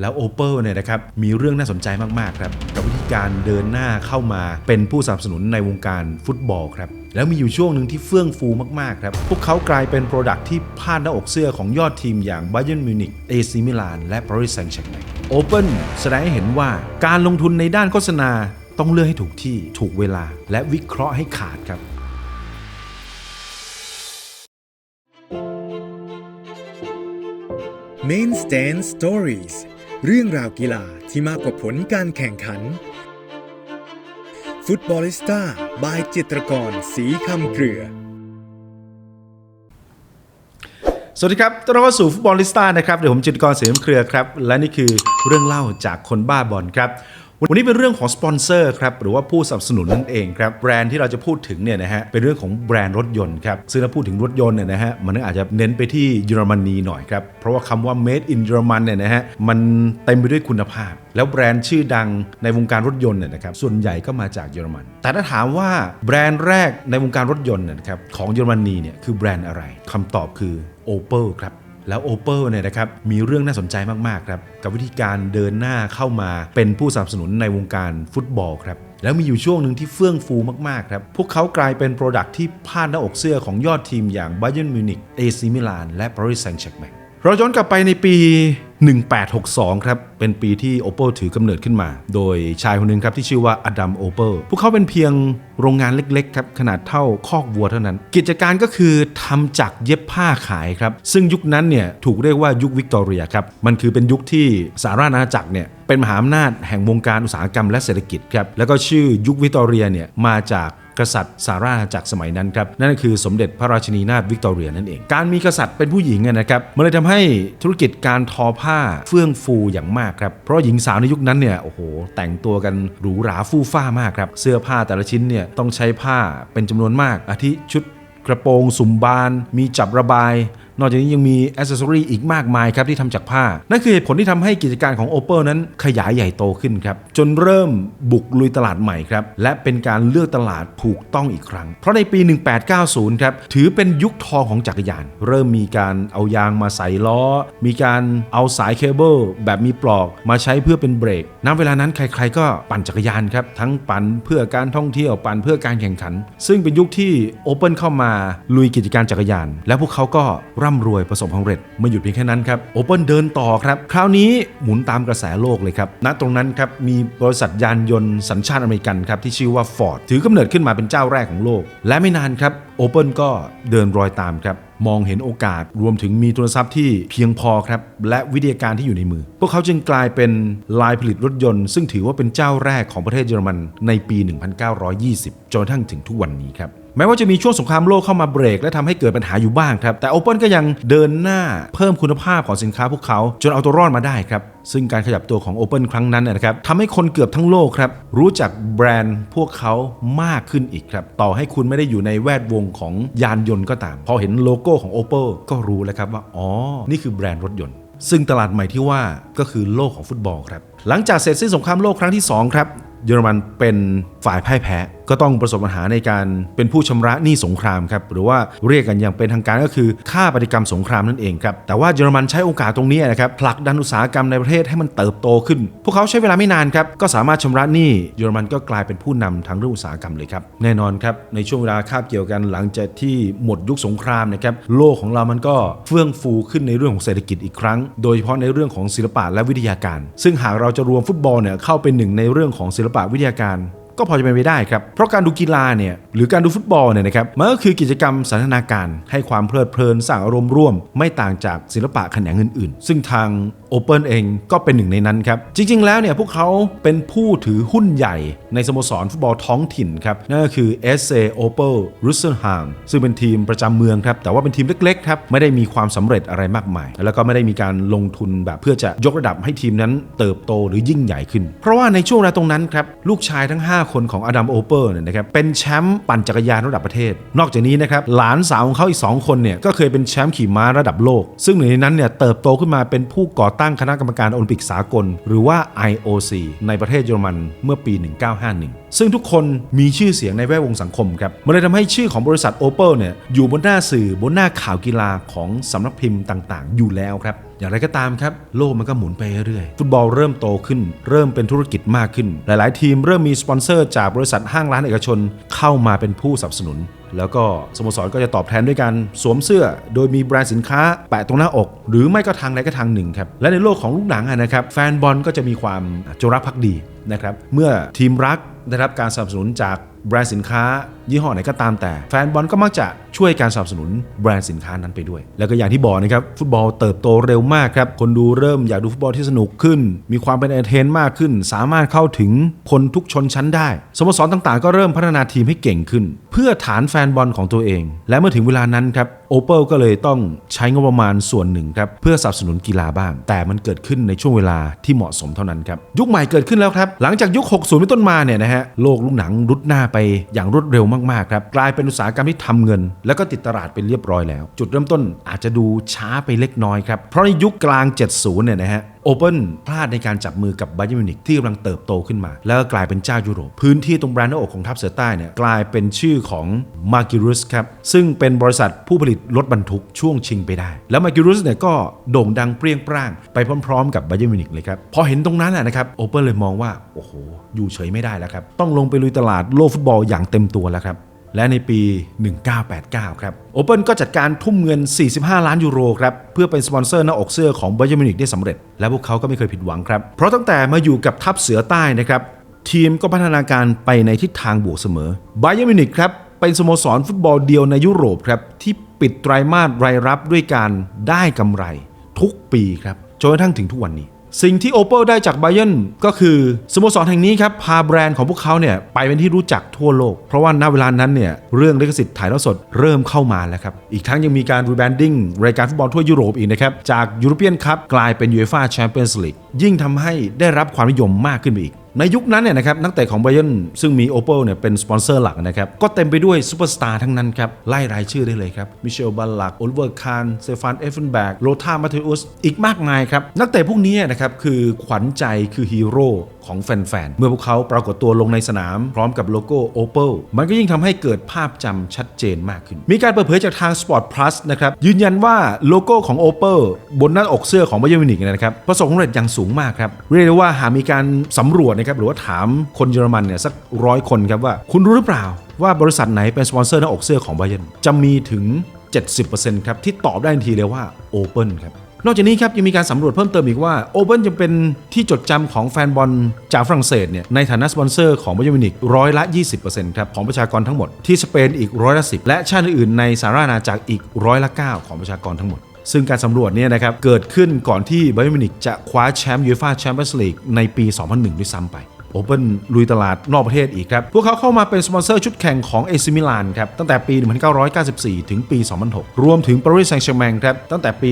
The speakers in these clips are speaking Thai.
แล้ว Opel เนี่ยนะครับมีเรื่องน่าสนใจมาก ๆ ครับกับวิธีการเดินหน้าเข้ามาเป็นผู้สนับสนุนในวงการฟุตบอลครับแล้วมีอยู่ช่วงหนึ่งที่เฟื่องฟูมาก ๆ ครับ พวกเขากลายเป็นโปรดักที่พาดหน้าอกเสื้อของยอดทีมอย่าง Bayern Munich AC Milan และ Paris Saint-Germain Opel แสดงให้เห็นว่าการลงทุนในด้านโฆษณาต้องเลือกให้ถูกที่ถูกเวลา และวิเคราะห์ให้ขาดครับ Main Stand Stories เรื่องราวกีฬาที่มากกว่าผลการแข่งขัน ฟุตบอลิสต้าบายจิตรกรสีคำเกลือ สวัสดีครับต้อนรับเข้าสู่ฟุตบอลลิสต้านะครับ เดี๋ยวผมจิตรกรเสียมเครือครับ และนี่คือเรื่องเล่าจากคนบ้าบอลครับ วันนี้เป็นเรื่องของสปอนเซอร์ครับหรือว่าผู้สนับสนุนนั่นเองครับแบรนด์ที่เราจะพูดถึงเนี่ยนะฮะเป็นเรื่องของแบรนด์รถยนต์ครับซึ่งถ้าพูดถึงรถยนต์เนี่ยนะฮะมันก็อาจจะเน้นไปที่เยอรมนีหน่อยครับเพราะว่าคำว่า made in เยอรมันเนี่ยนะฮะมันเต็มไปด้วยคุณภาพ แล้วแบรนด์ชื่อดังในวงการรถยนต์เนี่ยนะครับส่วนใหญ่ก็มาจากเยอรมัน แต่ถ้าถามว่าแบรนด์แรกในวงการรถยนต์เนี่ยนะครับของเยอรมนีเนี่ยคือแบรนด์อะไรคำตอบคือ Opel ครับ แล้ว Opel เนี่ยนะครับมีเรื่องน่าสนใจมากๆครับกับวิธีการเดินหน้าเข้ามาเป็นผู้สนับสนุนในวงการฟุตบอลครับแล้วมีอยู่ช่วงหนึ่งที่เฟื่องฟูมาก ๆ ครับ พวกเขากลายเป็นโปรดักที่พาดหน้าอกเสื้อของยอดทีมอย่าง Bayern Munich AC Milan และ Paris Saint-Germain เราย้อนกลับไปในปี 1862 ครับ เป็นปีที่ Opel ถือกำเนิดขึ้นมา โดยชายคนหนึ่งครับที่ชื่อว่าอดัมโอเปลพวกเขาเป็นเพียงโรงงานเล็กๆครับขนาดเท่าคอกวัวเท่านั้น กิจการก็คือทำจักเย็บผ้าขายครับ ซึ่งยุคนั้นเนี่ยถูกเรียกว่ายุควิกตอเรียครับ มันคือเป็นยุคที่สหราชอาณาจักรเนี่ยเป็นมหาอำนาจแห่งวงการอุตสาหกรรมและเศรษฐกิจครับ แล้วก็ชื่อยุควิกตอเรียเนี่ยมาจาก กษัตริย์สาราจากสมัยนั้นครับนั่นก็คือสมเด็จพระราชินีนาถวิกตอเรียนั่นเอง การมีกษัตริย์เป็นผู้หญิงนะครับมันเลยทำให้ธุรกิจการทอผ้าเฟื่องฟูอย่างมากครับเพราะหญิงสาวในยุคนั้นเนี่ยโอ้โหแต่งตัวกันหรูหราฟู่ฟ้ามากครับเสื้อผ้าแต่ละชิ้นเนี่ยต้องใช้ผ้าเป็นจำนวนมากอาทิชุดกระโปรงสุ่มบาน มีจับระบาย นอกจากนี้ยังมีอ c เซสซอรีอีกมากมายครับที่ทำจากผ้า นั่นคือเหตุผลที่ทำให้กิจการของ Opel นั้นขยายใหญ่โตขึ้นครับ จนเริ่มบุกลุยตลาดใหม่ครับ และเป็นการเลือกตลาดถูกต้องอีกครั้ง เพราะในปี 1890 ครับถือเป็นยุคทองของจักรยาน เริ่มมีการเอายางมาใส่ล้อ มีการเอาสายเคเบิลแบบมีปลอกมาใช้เพื่อเป็นเบรกณเวลานั้นใคร ๆ ก็ปั่นจักรยานครับทั้งปั่นเพื่อการท่องเที่ยวปั่นเพื่อการแข่งขัน ซึ่งเป็นยุคที่ Opel เข้ามาลุยกิจการจักรยาน และพวกเขาก็ร่ำรวยประสบความสำเร็จไม่หยุดเพียงแค่นั้นครับ Opel เดินต่อครับ คราวนี้หมุนตามกระแสโลกเลยครับณตรงนั้นครับมีบริษัทยานยนต์สัญชาติอเมริกันครับที่ชื่อว่า Ford ถือกำเนิดขึ้นมาเป็นเจ้าแรกของโลก และไม่นานครับ Opel ก็เดินรอยตามครับมองเห็นโอกาสรวมถึงมีทุนทรัพย์ที่เพียงพอครับ และวิทยาการที่อยู่ในมือ พวกเขาจึงกลายเป็นลายผลิตรถยนต์ ซึ่งถือว่าเป็นเจ้าแรกของประเทศเยอรมันในปี 1920 จนกระทั่งถึงทุกวันนี้ครับ แม้ว่าจะมีช่วงสงครามโลกเข้ามาเบรก และทำให้เกิดปัญหาอยู่บ้างครับ แต่ Opel ก็ยังเดินหน้าเพิ่มคุณภาพของสินค้าพวกเขา จนเอาตัวรอดมาได้ครับ ซึ่งการขยับตัวของ Opel ครั้งนั้นนะครับทำให้คนเกือบทั้งโลกครับ รู้จักแบรนด์พวกเขามากขึ้นอีกครับ ต่อให้คุณไม่ได้อยู่ในแวดวงของยานยนต์ก็ตาม พอเห็นโลโก้ของ Opel ก็รู้แล้วครับว่าอ๋อนี่คือแบรนด์รถยนต์ซึ่งตลาดใหม่ที่ว่าก็คือโลกของฟุตบอลครับ หลังจากเสร็จสิ้นสงครามโลกครั้งที่สองครับ เยอรมันเป็นฝ่ายพ่ายแพ้ก็ต้องประสบปัญหาในการเป็นผู้ชำระหนี้สงครามครับหรือว่าเรียกกันอย่างเป็นทางการก็คือค่าปฏิกรรมสงครามนั่นเองครับแต่ว่าเยอรมันใช้โอกาสตรงนี้นะครับผลักดันอุตสาหกรรมในประเทศให้มันเติบโตขึ้น พวกเขาใช้เวลาไม่นานครับก็สามารถชำระหนี้เยอรมันก็กลายเป็นผู้นำทางเรื่องอุตสาหกรรมเลยครับแน่นอนครับในช่วงเวลาคาบเกี่ยวกันหลังจากที่หมดยุคสงครามนะครับโลกของเรามันก็เฟื่องฟูขึ้นในเรื่องของเศรษฐกิจอีกครั้ง โดยเฉพาะในเรื่องของศิลปะและวิทยาการ ซึ่งหากเราจะรวมฟุตบอลเนี่ยเข้าเป็นหนึ่งในเรื่องของศิลปะวิทยาการ ก็พอจะเป็นไปได้ครับ เพราะการดูกีฬาเนี่ยหรือการดูฟุตบอลเนี่ยนะครับมันก็คือกิจกรรมสันทนาการ ให้ความเพลิดเพลินสร้างอารมณ์ร่วม ไม่ต่างจากศิลปะแขนงอื่นๆ ซึ่งทาง Open เองก็เป็นหนึ่งในนั้นครับ จริงๆแล้วเนี่ยพวกเขาเป็นผู้ถือหุ้นใหญ่ในสโมสรฟุตบอลท้องถิ่นครับ นั่นก็คือ SC Opel r u s s e n h a m ซึ่งเป็นทีมประจำเมืองครับ แต่ว่าเป็นทีมเล็กๆครับ ไม่ได้มีความสำเร็จอะไรมากมาย แล้วก็ไม่ได้มีการลงทุนแบบเพื่อจะยกระดับให้ทีมนั้นเติบโตหรือยิ่งใหญ่ขึ้น เพราะว่าในช่วงเวลาตรงนั้นครับลูกชายทั้ง 5คนของอดัมโอเปอร์เนี่ยนะครับเป็นแชมป์ปั่นจักรยานระดับประเทศ นอกจากนี้นะครับหลานสาวของเขาอีก 2 คนเนี่ยก็เคยเป็นแชมป์ขี่ม้าระดับโลก ซึ่งหนึ่งในนั้นเนี่ยเติบโตขึ้นมาเป็นผู้ก่อตั้งคณะกรรมการโอลิมปิกสากล หรือว่า IOC ในประเทศเยอรมันเมื่อปี 1951 ซึ่งทุกคนมีชื่อเสียงในแวดวงสังคมครับมันเลยทำให้ชื่อของบริษัท Opel เนี่ยอยู่บนหน้าสื่อบนหน้าข่าวกีฬาของสำนักพิมพ์ต่าง ๆ อยู่แล้วครับ อย่างไรก็ตามครับ โลกมันก็หมุนไปเรื่อยฟุตบอลเริ่มโตขึ้น เริ่มเป็นธุรกิจมากขึ้น หลาย ๆ ทีมเริ่มมีสปอนเซอร์จากบริษัทห้างร้านเอกชนเข้ามาเป็นผู้สนับสนุน แล้วก็สโมสรก็จะตอบแทนด้วยการสวมเสื้อ โดยมีแบรนด์สินค้าแปะตรงหน้าอก หรือไม่ก็ทางใดก็ทางหนึ่งครับและในโลกของลูกหนังนะครับแฟนบอลก็จะมีความจงรักภักดีนะครับเมื่อทีมรักได้รับการสนับสนุนจาก แบรนด์สินค้า ยี่ห้อไหนก็ตามแต่ แฟนบอลก็มักจะช่วยการสนับสนุนแบรนด์สินค้านั้นไปด้วย แล้วก็อย่างที่บอกนะครับฟุตบอลเติบโตเร็วมากครับ คนดูเริ่มอยากดูฟุตบอลที่สนุกขึ้น มีความเป็นเอนเตอร์เทนมากขึ้น สามารถเข้าถึงคนทุกชนชั้นได้สโมสรต่างๆ ก็เริ่มพัฒนาทีมให้เก่งขึ้น เพื่อฐานแฟนบอลของตัวเอง และเมื่อถึงเวลานั้นครับโอเปก็เลยต้องใช้งบประมาณส่วนหนึ่งครับเพื่อสนับสนุนกีฬาบ้าง แต่มันเกิดขึ้นในช่วงเวลาที่เหมาะสมเท่านั้นครับยุคใหม่เกิดขึ้นแล้วครับหลังจากยุค 60 เป็นต้นมาเนี่ยนะฮะโลกลูกหนังรุดหน้าไปอย่างรวดเร็วมากๆครับกลายเป็นอุตสาหกรรมที่ทำเงิน แล้วก็ติดตลาดไปเรียบร้อยแล้ว จุดเริ่มต้นอาจจะดูช้าไปเล็กน้อยครับเพราะในยุคกลาง 70เนี่ยนะฮะ โอเปนพลาดในการจับมือกับไบ e r n มิวนิกที่กำลังเติบโตขึ้นมา แล้วก็กลายเป็นเจ้ายุโรป พื้นที่ตรงแบรนด์หน้าอกของทัพเสือใต้เนี่ยกลายเป็นชื่อของมากิรุสครับซึ่งเป็นบริษัทผู้ผลิตรถบรรทุกช่วงชิงไปได้ แล้วมากิรุสเนี่ยก็โด่งดังเปรี้ยงปร้างไปพร้อมๆ กับไบ e r n มิวนิกเลยครับพอเห็นตรงนั้นนะนะครับโอเปนเลยมองว่าโอ้โหอยู่เฉยไม่ได้แล้วครับต้องลงไปลุยตลาดโลกฟุตบอลอย่างเต็มตัวแล้วครับ และในปี 1989 ครับ โอเปนก็จัดการทุ่มเงิน 45 ล้านยูโรครับ เพื่อเป็นสปอนเซอร์หน้าอกเสื้อของไบ e r n มิวนิกได้สำเร็จ และพวกเขาก็ไม่เคยผิดหวังครับ เพราะตั้งแต่มาอยู่กับทัพเสือใต้นะครับ ทีมก็พัฒนาการไปในทิศทางบวกเสมอไบ e r n มิวนิกครับ เป็นสโมสรฟุตบอลเดียวในยุโรปครับ ที่ปิดไตรมาสรายรับด้วยการได้กำไรทุกปีครับจนกระทั่งถึงทุกวันนี้ สิ่งที่ Opel ได้จากไบเอนก็คือสโมสรแห่งนี้ครับ พาแบรนด์ของพวกเขาเนี่ยไปเป็นที่รู้จักทั่วโลก เพราะว่าณเวลานั้นเนี่ยเรื่องลิขสิทธิ์ถ่ายทอดสดเริ่มเข้ามาแล้วครับ อีกทั้งยังมีการรีแบรนดิ้งรายการฟุตบอลทั่วยุโรปอีกนะครับ จากยูโรเปียนคัพกลายเป็น UEFA Champions League ยิ่งทำให้ได้รับความนิยมมากขึ้นไปอีก ในยุคนั้นเนี่ยนะครับนักเตะของไบเ e r n ซึ่งมี Opel เนี่ยเป็นสปอนเซอร์หลักนะครับ ก็เต็มไปด้วยซูเปอร์สตาร์ทั้งนั้นครับ ไล่รายชื่อได้เลยครับ มิเชลบัลลัก โอลิเวอร์คานเซฟานเอฟเฟนแบกโรธามาเทอุสอีกมากมายครับ นักเตะพวกนี้นะครับคือขวัญใจคือฮีโร่ ของแฟนๆ เมื่อพวกเขาปรากฏตัวลงในสนาม พร้อมกับโลโก้ Opel มันก็ยิ่งทำให้เกิดภาพจำชัดเจนมากขึ้น มีการเปิดเผยจากทาง Sport Plus นะครับ ยืนยันว่าโลโก้ของ Opel บนหน้าอกเสื้อของ b บ y e r n มิวนิกนะครับประสบความสำเร็จอย่างสูงมากครับ เรียกได้ว่าหากมีการสำรวจนะครับหรือว่าถามคนเยอรมันเนี่ยสักร้อยคนครับว่า คุณรู้หรือเปล่า ว่าบริษัทไหนเป็นสปอนเซอร์หน้าอกเสื้อของ b บ y e r n จะมีถึง 70%ครับที่ตอบได้ทันทีเลยว่า Open ครับ นอกจากนี้ครับยังมีการสำรวจเพิ่มเติมอีกว่าโอเ n นยังเป็นที่จดจำของแฟนบอลจากฝรั่งเศสเนี่ยในฐานะสปอนเซอร์ของบอยมิวนิกร้อยละ 20%ครับของประชากรทั้งหมดที่สเปนอีกร้อยละ10และชาติอื่นๆในสหราชอาณาจักรอีกร้อยละ9ของประชากรทั้งหมดซึ่งการสำรวจเนี่ยนะครับเกิดขึ้นก่อนที่บอยมิวนิกจะคว้าแชมป์ยูฟ่าแชมเปี้ยนส์ลีกในปี 2001 ด้วยซ้ำไป โอเ n นลุยตลาดนอกประเทศอีกครับ พวกเขาเข้ามาเป็นสปอนเซอร์ชุดแข่งของเอซิมิลานครับตั้งแต่ปี 1994 ถึงปี 2006 รวมถึงปารีสแซงต์แชร์แมงครับตั้งแต่ปี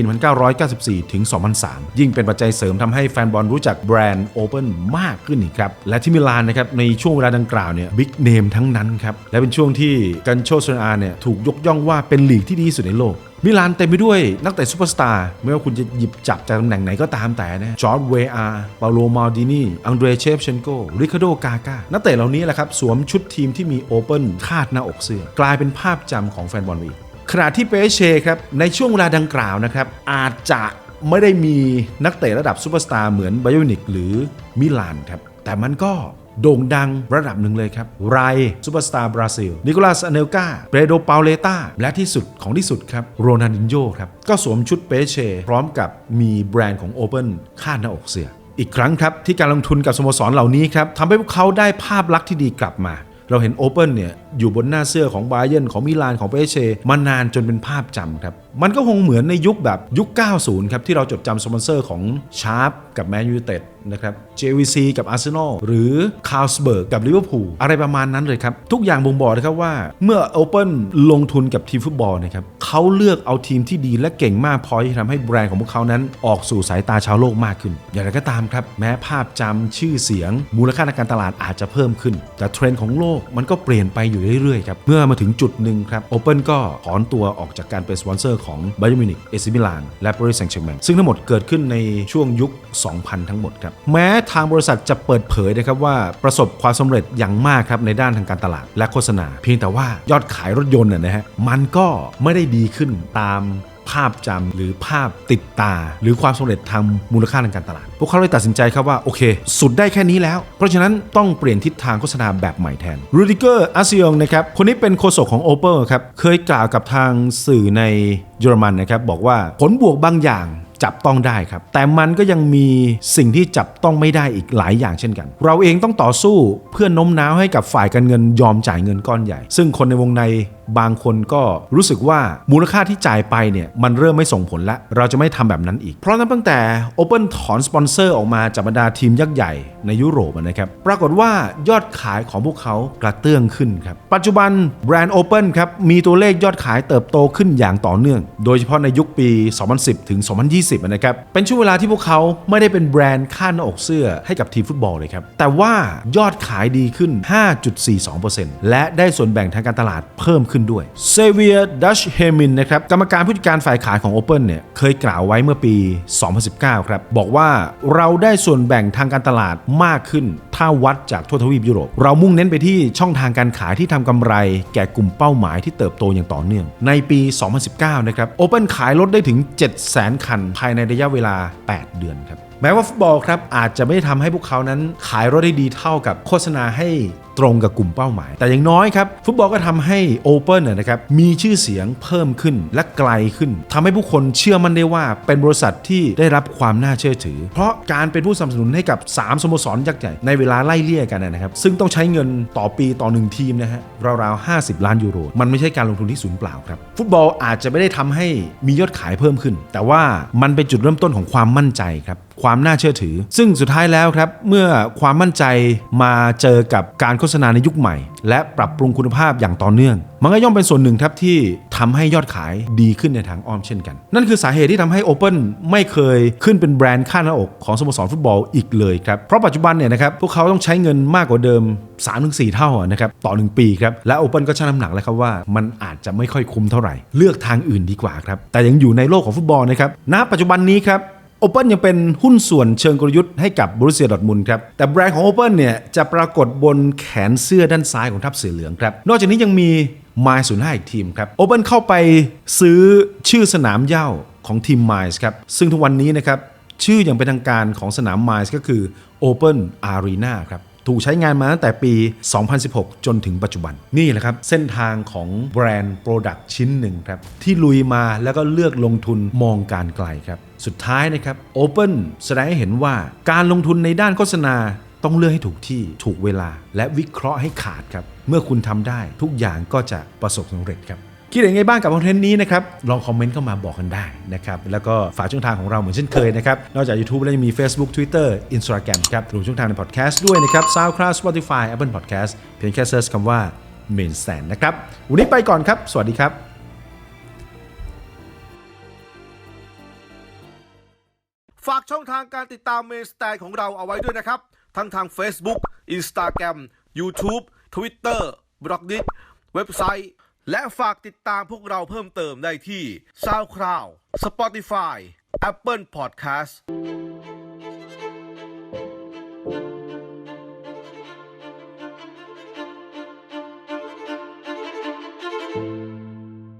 1994 ถึง 2003 ยิ่งเป็นปัจจัยเสริมทำให้แฟนบอลรู้จักแบรนด์โอเ n นมากขึ้นอีกครับ และที่มิลานนะครับในช่วงเวลาดังกล่าวเนี่ยบิ๊กเนมทั้งนั้นครับและเป็นช่วงที่กันโชโซนอาเนี่ยถูกยกย่องว่าเป็นลีกที่ดีที่สุดในโลก มิลานเต็มไปด้วยนักเตะซูเปอร์สตาร์ไม่ว่าคุณจะหยิบจับจากตำแหน่งไหนก็ตามแต่นะจอร์ดเวอาร์ปาโลมาดินีอังเดรเชฟเชนโกริคาโดกากานักเตะเหล่านี้แหละครับ สวมชุดทีมที่มีโอเปิลคาดหน้าอกเสื้อกลายเป็นภาพจำของแฟนบอลไปอีกขณะที่เปเชครับ ในช่วงเวลาดังกล่าวนะครับ อาจจะไม่ได้มีนักเตะระดับซูเปอร์สตาร์เหมือนไบโอนิกหรือมิลานครับ แต่มันก็โด่งดังระดับหนึ่งเลยครับ ไรซูเปอร์สตาร์บราซิล นิโคลัสอเนลกาเปโดเปาเลตาและที่สุดของที่สุดครับ โรนันดินโยครับ ก็สวมชุดเปเช่ พร้อมกับมีแบรนด์ของ Open คาดหน้าอกเสีย อีกครั้งครับที่การลงทุนกับสโมสรเหล่านี้ครับทำให้พวกเขาได้ภาพลักษณ์ที่ดีกลับมา เราเห็น Open เนี่ย อยู่บนหน้าเสื้อของบาเย r n ของมิลานของเปเช่มานานจนเป็นภาพจำครับ มันก็คงเหมือนในยุคแบบยุค 90 ครับที่เราจดจำสปอนเซอร์ของชาร์ปกับแมนยูเต็ดนะครับ JVC กับอาร์เซนอลหรือคาร์สเบิร์กกับลิเวอร์พูลอะไรประมาณนั้นเลยครับ ทุกอย่างบ่งบอกนะครับว่าเมื่อ Open ลลงทุนกับทีมฟุตบอลนะครับเขาเลือกเอาทีมที่ดีและเก่งมากพอที่ทำให้แบรนด์ของพวกเขานั้นออกสู่สายตาชาวโลกมากขึ้น อย่างไรก็ตามครับ แม้ภาพจำชื่อเสียง มูลค่าในการตลาดอาจจะเพิ่มขึ้น แต่เทรนด์ของโลกมันก็เปลี่ยนไปอยู่เรื่อยๆครับ เมื่อมาถึงจุดหนึ่งครับโอเปิลก็ถอนตัวออกจากการเป็นสปอนเซอร์ของ b บ y e r n มิวนิกเอซิมิลานและปารีสแซงต์แชร์แมงซึ่งทั้งหมดเกิดขึ้นในช่วงยุค 2000 ทั้งหมดครับแม้ทางบริษัทจะเปิดเผยนะครับว่าประสบความสำเร็จอย่างมากครับในด้านทางการตลาดและโฆษณา เพียงแต่ว่ายอดขายรถยนต์น่ยนะฮะมันก็ไม่ได้ดีขึ้นตาม ภาพจำหรือภาพติดตา หรือความสำเร็จทางมูลค่าทางการตลาด พวกเขาเลยตัดสินใจครับว่า โอเค สุดได้แค่นี้แล้ว เพราะฉะนั้นต้องเปลี่ยนทิศทางโฆษณาแบบใหม่แทนรูดิเกอร์อาซิยงนะครับคนนี้เป็นโฆษกของ Opel ครับเคยกล่าวกับทางสื่อในเยอรมันนะครับบอกว่าผลบวกบางอย่างจับต้องได้ครับ แต่มันก็ยังมีสิ่งที่จับต้องไม่ได้อีกหลายอย่างเช่นกัน เราเองต้องต่อสู้เพื่อน้มน้าวให้กับฝ่ายการเงินยอมจ่ายเงินก้อนใหญ่ ซึ่งคนในวงใน บางคนก็รู้สึกว่ามูลค่าที่จ่ายไปเนี่ยมันเริ่มไม่ส่งผลแล้วเราจะไม่ทำแบบนั้นอีก เพราะนั้นตั้งแต่ Open ถอนสปอนเซอร์ออกมาจากบรรดาทีมยักษ์ใหญ่ในยุโรปนะครับปรากฏว่ายอดขายของพวกเขากระเตื้องขึ้นครับปัจจุบันแบรนด์ Open ครับมีตัวเลขยอดขายเติบโตขึ้นอย่างต่อเนื่อง โดยเฉพาะในยุคปี 2010 ถึง 2020 นะครับเป็นช่วงเวลาที่พวกเขาไม่ได้เป็นแบรนด์ค่าหน้าอกเสื้อให้กับทีมฟุตบอลเลยครับแต่ว่ายอดขายดีขึ้น 5.42%และได้ส่วนแบ่งทางการตลาดเพิ่มขึ้นด้วยเซเวียดัชเฮมินนะครับกรรมการผู้จัดการฝ่ายขายของ Open เนี่ยเคยกล่าวไว้เมื่อปี 2019 ครับ บอกว่าเราได้ส่วนแบ่งทางการตลาดมากขึ้น ถ้าวัดจากทั่วทวีปยุโรป เรามุ่งเน้นไปที่ช่องทางการขายที่ทำกำไร แก่กลุ่มเป้าหมายที่เติบโตอย่างต่อเนื่อง ในปี 2019 นะครับ Open ขายรถได้ถึง 700,000 คัน ภายในระยะเวลา 8 เดือนครับ แม้ว่าฟุตบอลครับอาจจะไม่ได้ทำให้พวกเขานั้นขายรถได้ดีเท่ากับโฆษณาให้ตรงกับกลุ่มเป้าหมาย แต่อย่างน้อยครับ ฟุตบอลก็ทำให้ Open นะนะครับมีชื่อเสียงเพิ่มขึ้นและไกลขึ้นทำให้ผู้คนเชื่อมั่นได้ว่าเป็นบริษัทที่ได้รับความน่าเชื่อถือ เพราะการเป็นผู้สนับสนุนให้กับ 3สโมสรยักษ์ใหญ่ในเวลาไล่เลี่ยกันนะครับ ซึ่งต้องใช้เงินต่อปีต่อหนึ่งทีมนะฮะราวๆ 50 ล้านยูโร มันไม่ใช่การลงทุนที่ศูนย์เปล่าครับ ฟุตบอลอาจจะไม่ได้ทำให้มียอดขายเพิ่มขึ้น แต่ว่ามันเป็นจุดเริ่มต้นของความมั่นใจครับ ความน่าเชื่อถือ ซึ่งสุดท้ายแล้วครับ เมื่อความมั่นใจมาเจอกับการโฆษณาในยุคใหม่ และปรับปรุงคุณภาพอย่างต่อเนื่อง มันก็ย่อมเป็นส่วนหนึ่งครับที่ทำให้ยอดขายดีขึ้นในทางอ้อมเช่นกัน นั่นคือสาเหตุที่ทำให้ Open ไม่เคยขึ้นเป็นแบรนด์ค่าหน้าอกของสโมสรฟุตบอลอีกเลยครับเพราะปัจจุบันเนี่ยนะครับพวกเขาต้องใช้เงินมากกว่าเดิม 3-4 เท่านะครับต่อ 1 ปีครับและ Open ก็ชั่งน้ำหนักแล้วครับว่ามันอาจจะไม่ค่อยคุ้มเท่าไหร่ เลือกทางอื่นดีกว่าครับแต่ยังอยู่ในโลกของฟุตบอลนะครับณปัจจุบันนี้ครับ Open ยังเป็นหุ้นส่วนเชิงกลยุทธ์ให้กับบรูเซียดอร์ทมุนครับ แต่แบรนด์ของ Open เนี่ยจะปรากฏบนแขนเสื้อด้านซ้ายของทัพเสือเหลืองครับ นอกจากนี้ยังมี My 05อีกทีมครับ Open เข้าไปซื้อชื่อสนามเย้าของทีม Miles ครับ ซึ่งทุกวันนี้นะครับชื่ออย่างเป็นทางการของสนาม Miles ก็คือ Open Arena ครับ ถูกใช้งานมาตั้งแต่ปี 2016 จนถึงปัจจุบัน นี่แหละครับ เส้นทางของแบรนด์โปรดักต์ชิ้นหนึ่งครับ ที่ลุยมาแล้วก็เลือกลงทุนมองการไกลครับ สุดท้ายนะครับ Open แสดงให้เห็นว่าการลงทุนในด้านโฆษณาต้องเลือกให้ถูกที่ถูกเวลา และวิเคราะห์ให้ขาดครับ เมื่อคุณทำได้ทุกอย่างก็จะประสบสำเร็จครับ คิดเห็นไงบ้างกับคอนเทนต์นี้นะครับลองคอมเมนต์เข้ามาบอกกันได้นะครับแล้วก็ฝากช่องทางของเราเหมือนเช่นเคยนะครับนอกจาก YouTube แล้วยังมี Facebook Twitter Instagram ครับรวมช่องทางในพอดแคสต์ด้วยนะครับ SoundCloud Spotify Apple Podcast เพียงแค่เซิร์ชคำว่า Main Stand นะครับวันนี้ไปก่อนครับ สวัสดีครับฝากช่องทางการติดตามเมนสแตนของเราเอาไว้ด้วยนะครับ ทั้งทาง Facebook Instagram YouTube Twitter b l o g d i t เว็บไซต์ และฝากติดตามพวกเราเพิ่มเติมได้ที่ SoundCloud Spotify Apple Podcast